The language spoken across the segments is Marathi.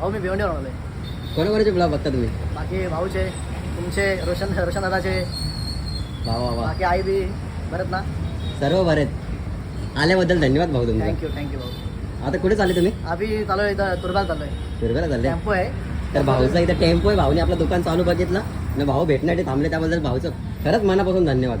भाऊ मी भिवंडीवर आलोय. कोणाकोणाचे ब्लॉग बघता तुम्ही? बाकी भाऊचे तुमचे रोशन रोशन दादाचे वा वा वा. बाकी आई बी बरं ना. सर्व बरे आहेत. आल्याबद्दल धन्यवाद भाऊ तुमचा. थँक्यू थँक्यू भाऊ. आता कुठे चालले तुम्ही? आम्ही चालू इथं तुरगाल चाललोय. फिरवायला चालले? टेम्पो आहे. तर भाऊचा इथं टेम्पो आहे. भाऊने आपलं दुकान चालू बघितलं. आणि भाऊ भेटण्यासाठी थांबले त्याबद्दल भाऊचं खरंच मनापासून धन्यवाद.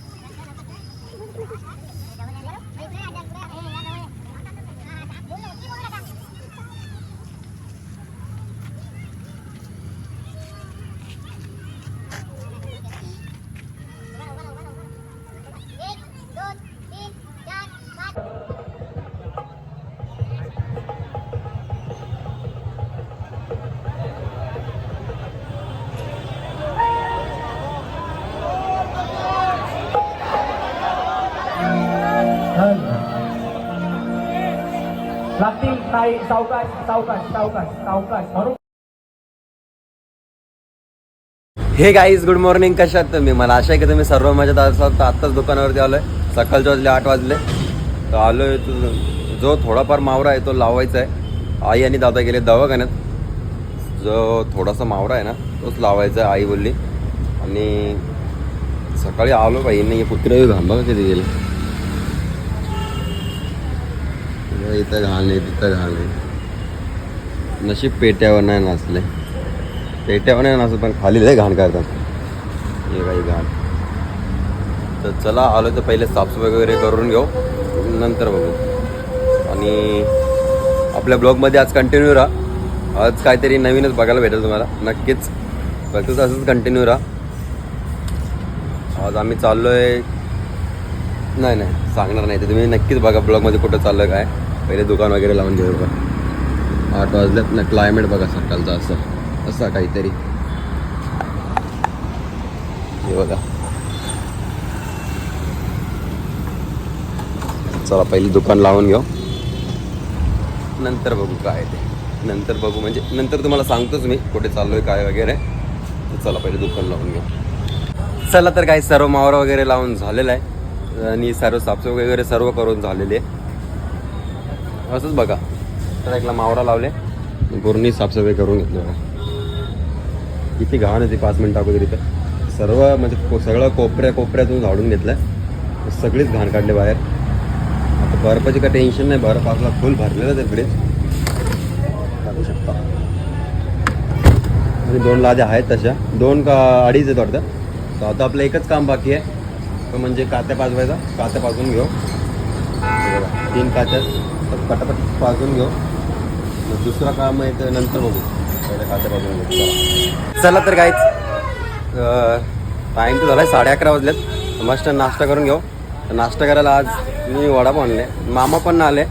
लागतील काही सावकाश सावकाश सावकाश सावकाश. म्हणून हे गाईज गुड मॉर्निंग कशात तुम्ही? मला आशा आहे की तुम्ही सर्व माझ्या तासात आत्ताच दुकानावरती आहे सकाळचे वाजले आठ वाजले. तर आलोय तो जो थोडाफार मावरा आहे तो लावायचा आहे. आई आणि दादा गेले दवाखान्यात. जो थोडासा मावरा आहे ना तोच लावायचा आहे आई बोलली. आणि सकाळी आलो बाई नाही कुत्रे घांबा का कधी गेले? इथं घाण तिथं घाण नशीब पेट्यावर नाही नाचले. पेट्यावर नाही नाचत पण खाली लय घाण करतात. हे काही घाण. तर चला आलो तर पहिले साफसफाई वगैरे करून घेऊ. नंतर बघू. आणि आपल्या ब्लॉगमध्ये आज कंटिन्यू राहा. आज काहीतरी नवीनच बघायला भेटेल तुम्हाला. नक्कीच. फक्त असंच कंटिन्यू राहा. आज आम्ही चाललो आहे नाही नाही. सांगणार नाही ते तुम्ही. नक्कीच बघा ब्लॉगमध्ये कुठं चाललं काय. पहिले दुकान वगैरे लावून घेऊ का आठ वाजल्यात ना क्लायमेट बघा सकाळचा असं. असं काहीतरी. हे बघा. चला पहिले दुकान लावून घेऊ. नंतर बघू काय ते. नंतर बघू म्हणजे नंतर तुम्हाला सांगतोच मी कुठे चाललोय काय वगैरे. तर चला पहिले दुकान लावून घेऊ. चला तर काही सर्व मावरा वगैरे लावून झालेलं आहे. आणि सर्व साफसफाई वगैरे सर्व करून झालेली आहे. असंच बघा. तर एकला मावरा लावले. पूर्ण साफसफाई करून घेतली बघा. किती घाण होती पाच मिनिटं अगोदर इथं. सर्व म्हणजे को- सगळं कोपऱ्या कोपऱ्यातून झाडून घेतलं सगळीच घाण काढली बाहेर. आता बर्फाची काही टेन्शन नाही. बर्फ आपला फुल भरलेलं आहे ब्रिज टाकू शकता. आणि दोन लाद्या आहेत तशा. दोन का अडीच आहेत वाटतं. तर आता आपलं एकच काम बाकी आहे. तो म्हणजे कात्या पाजवायचा. कात्या पाजून घेऊ. तीन कात्या तर पटापट पाजून घेऊ. मग दुसरं काम आहे तर नंतर बघू. पहिल्या कात्या पाजून घेऊ. चला. चला तर काहीच टाईम तर झाला आहे साडे अकरा वाजलेत. मस्त नाश्ता करून घेऊ. तर नाश्ता करायला आज मी वडापाव आणले. मामा पण ना आले.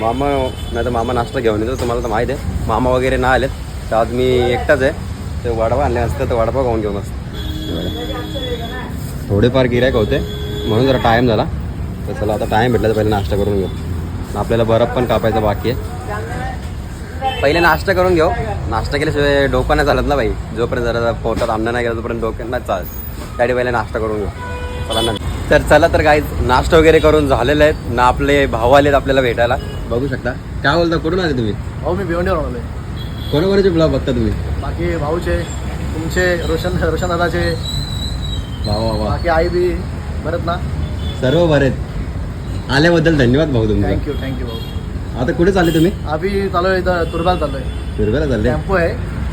मामा नाही तर मामा नाश्ता घेऊन येतो तुम्हाला तर माहीत आहे. मामा वगैरे ना आलेत. तर आज मी एकटाच आहे. ते वडापाव आणले असतं तर वडापाव खाऊन घेऊ मस्त. थोडेफार गिरायक होते. म्हणून जरा टाईम झाला. तर चला आता टाईम भेटला तर पहिले नाश्ता करून घेऊ. आपल्याला बर्फ पण कापायचा बाकी आहे. पहिले नाश्ता करून घेऊ. नाश्ता केल्याशिवाय डोकं नाही चालत ना बाई. जोपर्यंत जरा पोटात अन्न नाही गेलं तोपर्यंत डोक्यात नाही चालत. त्यासाठी पहिले नाश्ता करून घेऊ. चला ना. तर चला तर काही नाश्ता वगैरे करून झालेले आहेत. ना आपले भाऊ आलेत आपल्याला भेटायला. बघू शकता. काय बोलता कुठून आले तुम्ही? भाऊ मी भिवंडीवर आलोय. कोणाकोणाचे ब्लॉग बघता तुम्ही? बाकी भाऊचे तुमचे रोशन रोशन दादाचे. वा बाकी आई बी बरं ना. सर्व बरे आहेत आल्याबद्दल धन्यवाद भाऊ तुमचा. थँक्यू थँक्यू भाऊ. आता कुठे चालले तुम्ही? आम्ही चालू इथं तुरगाल चाललोय. फिरवायला चालले? टेम्पो आहे.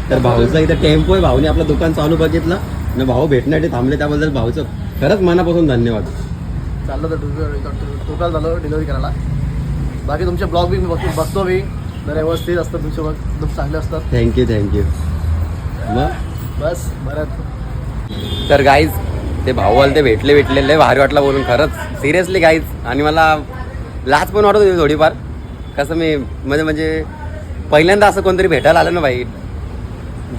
तर भाऊचा इथं टेम्पो आहे. भाऊने आपलं दुकान चालू बघितलं. आणि भाऊ भेटण्यासाठी थांबले त्याबद्दल भाऊचं खरंच मनापासून धन्यवाद. चाललं तर तुरगाल झालो डिलिव्हरी करायला. बाकी तुमचे ब्लॉग बी मी बघतो बघतो मी जर व्यवस्थित असतं तुमचे ब्लॉग खूप चांगले असतात. थँक्यू थँक्यू मग? बस बरं. तर गाईज ते भाऊ आले ते भेटले भेटले लय भारी वाटला बोलून खरंच. सिरियसली काहीच आणि मला लाच पण वाटत होती थोडीफार. कसं मी म्हणजे म्हणजे पहिल्यांदा असं कोणतरी भेटायला आलं ना भाई.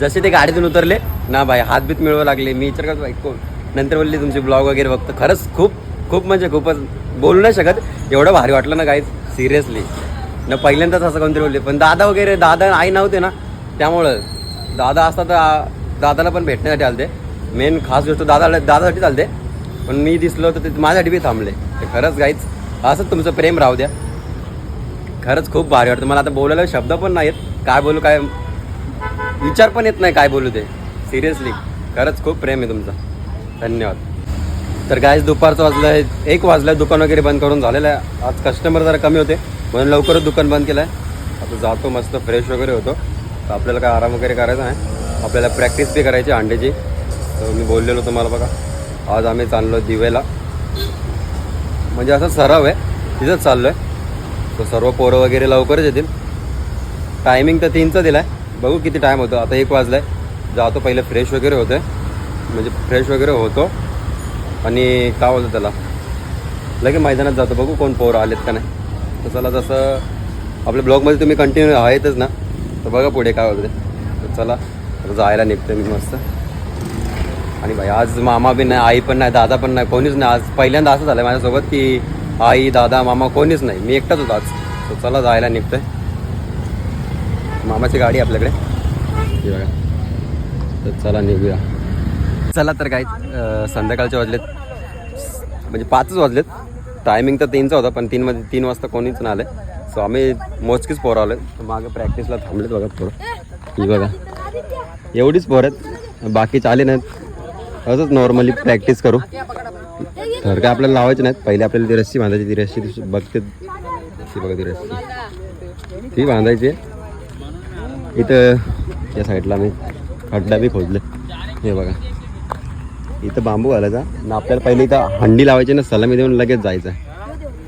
जसे ते गाडीतून उतरले ना भाई हातबीत मिळवू लागले. मी विचार करतो बाई कोण? नंतर बोलली तुमचे ब्लॉग वगैरे बघतो. खरंच खूप खूप म्हणजे खूपच बोलू नाही शकत. एवढं भारी वाटलं ना काहीच सिरियसली ना पहिल्यांदाच असं कोणतरी बोलले. पण दादा वगैरे दादा आई नव्हते ना त्यामुळं. दादा असता तर दादाला पण भेटण्यासाठी आलते. मेन खास गोष्ट दादा दादासाठी चालते. पण मी दिसलो तर ते माझ्यासाठी बी थांबले. ते खरंच गाईच असंच तुमचं प्रेम राहू द्या. खरंच खूप भारी वाटतं. मला आता बोलायला शब्द पण नाहीत काय बोलू काय विचार पण येत नाही काय बोलू ते. सिरियसली खरंच खूप प्रेम आहे तुमचं. धन्यवाद. तर गायच दुपारचं वाजलं आहे एक वाजलं आहे दुकान वगैरे बंद करून झालेलं आहे. आज कस्टमर जरा कमी होते. म्हणून लवकरच दुकान बंद केलं आहे आता जातो मस्त फ्रेश वगैरे होतो. तर आपल्याला काय आराम वगैरे करायचा आहे आपल्याला प्रॅक्टिस बी करायची अंड्याची. मी बोललेलो तुम्हाला बघा. आज आम्ही चाललो दिवेला. म्हणजे असा सराव आहे. तिथंच चाललो आहे तर सर्व पोरं वगैरे लवकरच येतील. टायमिंग तर तीनचा दिला आहे बघू किती टाईम होतो. आता एक वाजला आहे जातो पहिले फ्रेश वगैरे होतं म्हणजे फ्रेश वगैरे होतो. आणि काय बोलतो त्याला? लगे मैदानात जातो. बघू कोण पोरं आलेत का नाही. तर चला जसं आपल्या ब्लॉगमध्ये तुम्ही कंटिन्यू आहेतच ना. तर बघा पुढे काय होतं ते तर चला जायला निघते मी मस्त. आणि भाई आज मामा बी नाही आई पण नाही दादा पण नाही कोणीच नाही. आज पहिल्यांदा असं झालं माझ्यासोबत की आई दादा मामा कोणीच नाही. मी एकटाच होतो आज. तो चला जायला निघतोय. मामाची गाडी आपल्याकडे. बघा. तर चला निघूया. चला तर काय संध्याकाळचे वाजलेत. म्हणजे पाचच वाजलेत. टायमिंग तर तीनचा होता पण तीनमध्ये तीन वाजता कोणीच नाही आलं सो आम्ही मोजकीच पोरं आलो मागे प्रॅक्टिसला थांबलेत बघा थोडं ही बघा. एवढीच पोरं आहेत. बाकीचे आले नाहीत. असंच नॉर्मली प्रॅक्टिस करू. तर काय आपल्याला लावायचे नाहीत. पहिले आपल्याला ती रस्सी बांधायची ती रस्सी ती बघते. ती बघा ती रस्सी. ती बांधायची. इथं या साईडला मी खड्डा बी खोदले. हे बघा. इथं बांबू घालायचा. आणि आपल्याला पहिले इथं हंडी लावायची ना सलामी देऊन लगेच जायचं.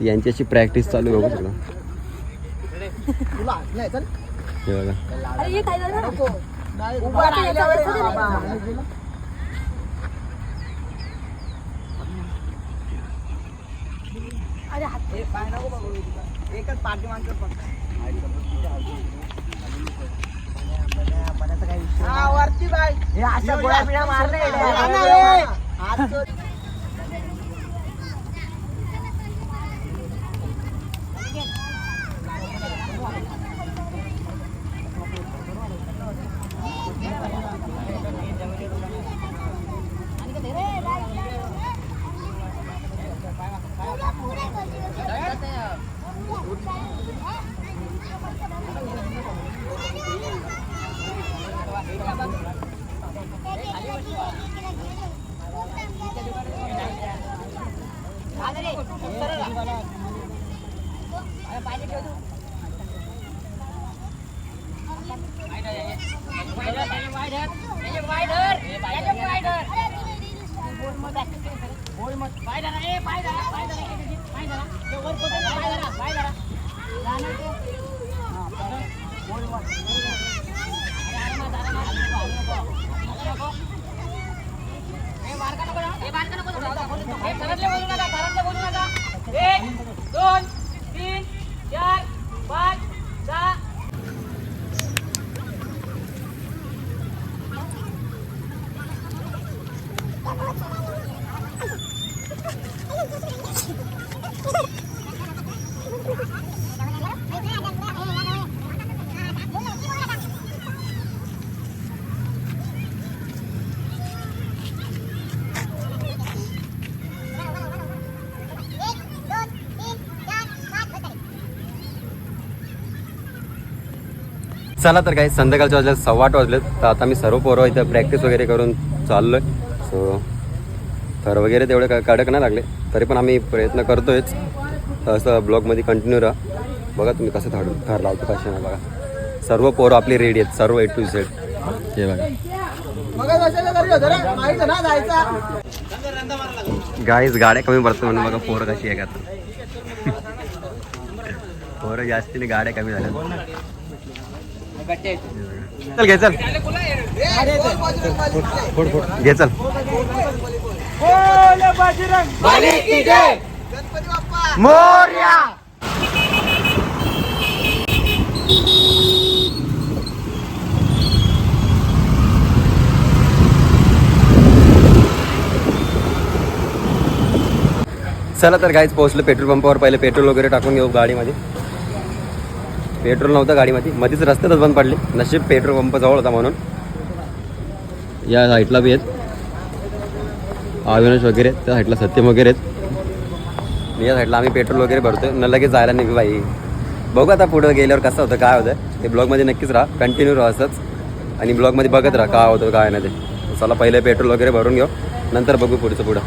यांची अशी प्रॅक्टिस चालू आहे बघू सगळं हे बघा. अरे नको हात एकच पाठी माणसं वरती बाय हे अशा गोळ्या बिळ्या चला तर काही संध्याकाळच्या वाजल्यात सव्वा आठ वाजलेत. तर आता मी सर्व पोरं इथं प्रॅक्टिस वगैरे करून चाललोय. सो थर वगैरे तेवढे का कडक नाही लागले. तरी पण आम्ही प्रयत्न करतोयच. असं ब्लॉगमध्ये कंटिन्यू राहा. बघा तुम्ही कसं थर थर लावतो कसे नाही बघा. सर्व पोरं आपली रेडी आहेत. सर्व ए टू झेड हे बघा. गाईज गाड्या कमी भरतो म्हणून बघा पोरं कशी आहे का आता. पोरं जास्तीने गाड्या कमी झाल्या चल घे चल. घे चल. मोर्या. चला तर गाईच पोहोचलो पेट्रोल पंपावर. पहिले पेट्रोल वगैरे टाकून घेऊ गाडीमध्ये. पेट्रोल नव्हतं गाडीमध्ये. मध्येच रस्त्यातच बंद पडली. नशीब पेट्रोल पंप जवळ होता म्हणून. या साईडला बी आहेत. अविनाश वगैरे त्या साईडला सत्यम वगैरे आहेत. या साईडला आम्ही पेट्रोल वगैरे भरतो न लगेच जायला नाही बाई. बघू आता पुढं गेल्यावर कसं होतं काय होतं ते ब्लॉगमध्ये नक्कीच राहा. कंटिन्यू राहा असंच. आणि ब्लॉगमध्ये बघत राहा काय होतं काय नाही ते. चला पहिले पेट्रोल वगैरे भरून घेऊ. नंतर बघू पुढचं पुढं.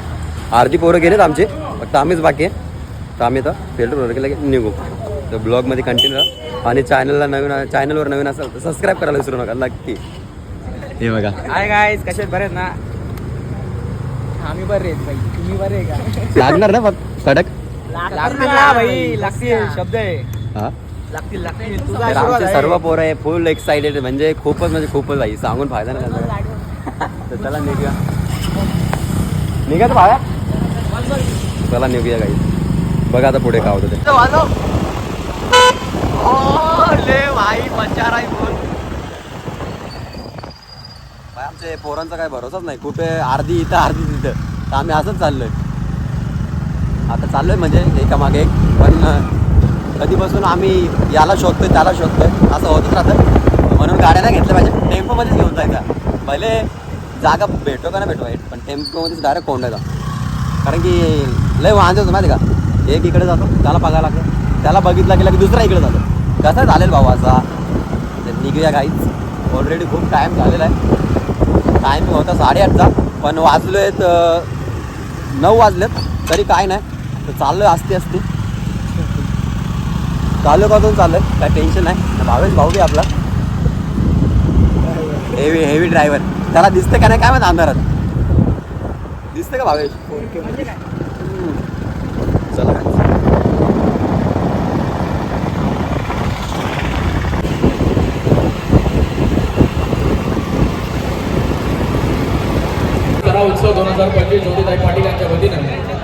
अर्धी पोरं गेलेत आमचे. फक्त आम्हीच बाकी आहे. तर आम्ही आता पेट्रोल वगैरे लगेच निघू. तर ब्लॉगमध्ये कंटिन्यू राहा. आणि चॅनलला नवीन चॅनलवर नवीन असेल तर सबस्क्राईब करायला विसरू नका नक्की. हे बघा. हाय गाईज कशात बरे ना? आम्ही बरे आहेत भाई. तुम्ही बरे आहे का? लागणार ना बघ कडक? लागतील ना भाई. लागतील. शब्द आहे. हा? लागतील लागतील. तुझा तर आशीर्वाद आमचे आहे. सर्व पोरं आहे फुल एक्साइटेड म्हणजे खूपच म्हणजे खूपच भाई. सांगून फायदा नाही झाला. तर चला निघूया. निघा तर भाया चला निघूया काही बघा आता पुढे काय होतं ते. भाई, आमचे पोरांचा काय भरोसाच नाही. कुठे अर्धी इथं अर्धी तिथं. तर आम्ही असंच चाललोय. आता चाललोय म्हणजे एकामागे एक. पण कधीपासून आम्ही याला शोधतोय त्याला शोधतोय असं होतच राहतं. म्हणून गाड्या नाही घेतल्या पाहिजे. टेम्पोमध्येच घेऊन जायचा. भले जागा भेटो का नाही भेटो पण टेम्पोमध्येच डायरेक्ट कोंडायचा कारण की लय वाहन होतं माहिती का? एक इकडे जातो त्याला बघायला लागतं. त्याला बघितलं गेलं की दुसरा इकडे जातो. कसं चालेल भाऊ असा? तर निघूया काहीच ऑलरेडी खूप टाईम झालेला आहे. टाईम होता साडेआठचा पण वाजलोय नऊ वाजलेत. तरी काय नाही. तर चाललोय असते असते चालू करून आहे काय टेन्शन नाही. भावेश भाऊ बी आपला. हेवी हेवी ड्रायव्हर त्याला दिसतं का नाही? काय माहिती अंधारात. दिसतं का भावेश? हज़ार पंचवीस ज्योतिताई पाटील यांच्या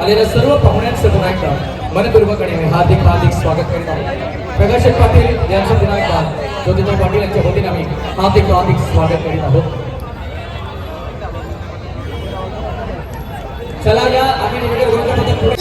आलेल्या सर्व पाहुण्यांचं पुन्हा एकदा मनपूर्वक आणि हार्दिक हार्दिक स्वागत करीत आहोत. प्रकाश पाटील यांचं पुन्हा एकदा ज्योतिताई पाटील यांच्या आम्ही हार्दिक हार्दिक स्वागत करीत आहोत. चला या, आम्ही करून पुढे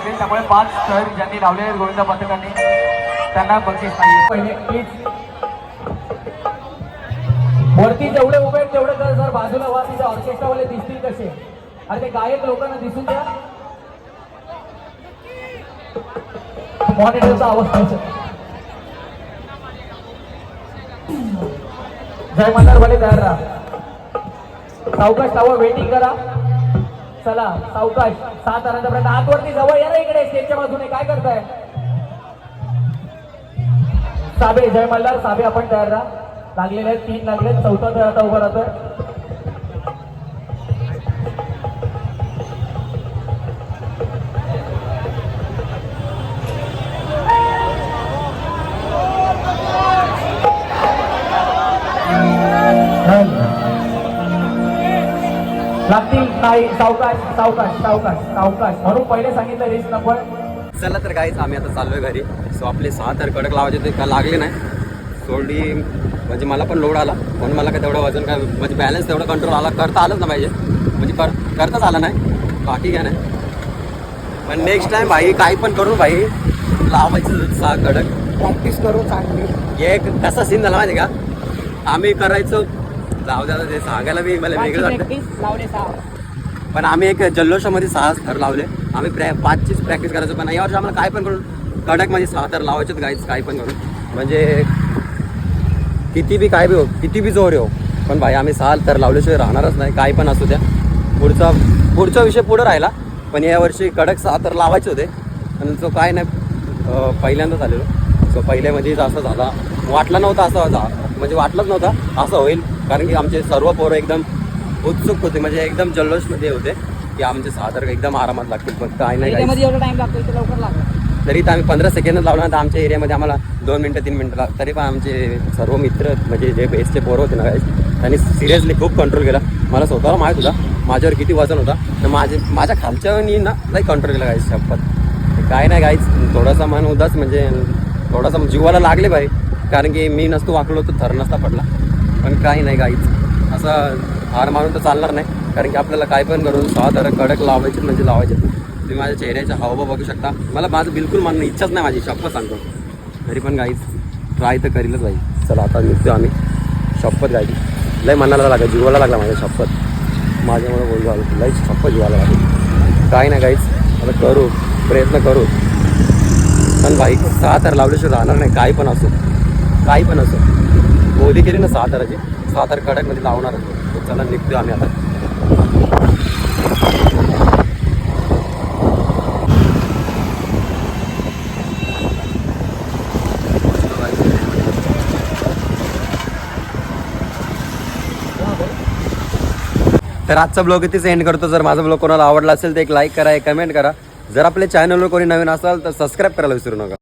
लागेल. त्यामुळे पाच थर ज्यांनी लावले आहेत गोविंदा पथकांनी त्यांना बक्षीस नाही. पहिले प्लीज वरती जेवढे उभे आहेत तेवढे तर सर बाजूला वा तिथे ऑर्केस्ट्रावाले दिसतील कसे? अरे ते गायक लोकांना दिसून द्या. मॉनिटरचा आवाज जय मल्हार भले तयार राहा. सावकाश सावं वेटिंग करा. चला सावकाश सात आनंदपर्यंत आतवरती जवळ या ना इकडे स्टेजच्या बाजूने. काय करताय? साबे जय मल्हार साबे आपण तयार राहा. लागलेले आहेत तीन लागले चौथा तयार आता उभा राहतोय. लागतील नाही सावकाश सावकाश सावकाश सावकाश. म्हणून पहिले सांगितलं रिस्क नंबर चला तर काहीच आम्ही आता चाललोय घरी. सो आपले सहा तर कडक लावायचे ते का लागले नाही. सोडली म्हणजे मला पण लोड आला. म्हणून मला काय तेवढं वजन काय म्हणजे बॅलन्स तेवढं कंट्रोल आला. करता आलंच ना पाहिजे. म्हणजे कर करताच आलं नाही. बाकी काय नाही. पण नेक्स्ट टाइम भाई काही पण करू भाई. लावायचं सहा कडक. प्रॅक्टिस करू चांगली. एक कसा सीन झाला माहिती का? आम्ही करायचो जाऊ द्या ते सांगायला बी मला वेगळं वाटतं पण आम्ही एक जल्लोषामध्ये सहा थर लावले. आम्ही प्रॅ पाचचीच प्रॅक्टिस करायचो पण यावर्षी आम्हाला काय पण करून कडकमध्ये सहा थर लावायचेच गाईच काय पण करून. म्हणजे किती बी काय बी हो किती बी जोर हो. पण भाई आम्ही सहा थर लावल्याशिवाय राहणारच नाही काय पण असू द्या. पुढचा पुढचा विषय पुढं राहिला पण यावर्षी कडक सहा तर लावायचे होते. आणि तो काय नाही पहिल्यांदा झालेलो. सो पहिल्यामध्ये असं झाला. वाटलं नव्हतं असं म्हणजे वाटलंच नव्हतं असं होईल. कारण की आमचे सर्व पोरं एकदम उत्सुक होते म्हणजे एकदम जल्लोषमध्ये होते की आमचे सहा तर एकदम आरामात लागतील पण काय नाही एवढा टाइम लागतो इथे लवकर लागला. तरी तर आम्ही पंधरा सेकंड लावला तर आमच्या एरियामध्ये आम्हाला दोन मिनटं तीन मिनटं लाग तरी पण आमचे सर्व मित्र म्हणजे जे बेसचे पोरं होते ना त्यांनी सिरियसली खूप कंट्रोल केला. मला स्वतःला माहीत होता माझ्यावर किती वजन होता तर माझे माझ्या खालच्यानी ना लई कंट्रोल केला गाईस शपथ. काय नाही गाईच थोडासा मन उदास म्हणजे थोडासा जीवाला लागले बाई. कारण की मी नसतो वाकलो तर थर नसता पडला. पण काही नाही गाईच असं हार मारून तर चालणार नाही. कारण की आपल्याला काय पण करून सहा कडक लावायचे म्हणजे लावायचे तुम्ही माझ्या चेहऱ्याचा हावभाव बघू शकता. मला माझं बिलकुल मानणं इच्छाच नाही माझी शपथ सांगतो. तरी पण गाईच ट्राय तर करीलच बाई चला आता निघतो आम्ही. शपथ गायची लय मनाला लागला जीवाला लागला माझ्या शपथ. माझ्यामुळे बोललो आलो लय शपथ जीवाला लागली. काय नाही गाईच आता करू प्रयत्न करू. पण भाई सहा तर लावल्याशिवाय राहणार नाही. काही पण असो. काही पण असो. गोदी केली ना साताराची सातार सहा तर कडकमध्ये लावणार चला निघतो आम्ही आता. तर आजचा ब्लॉग इथेच एंड करतो. जर माझा ब्लॉग कोणाला आवडला असेल तर एक लाईक करा एक कमेंट करा. जर आपल्या चॅनलवर कोणी नवीन असाल तर सबस्क्राईब करायला विसरू नका.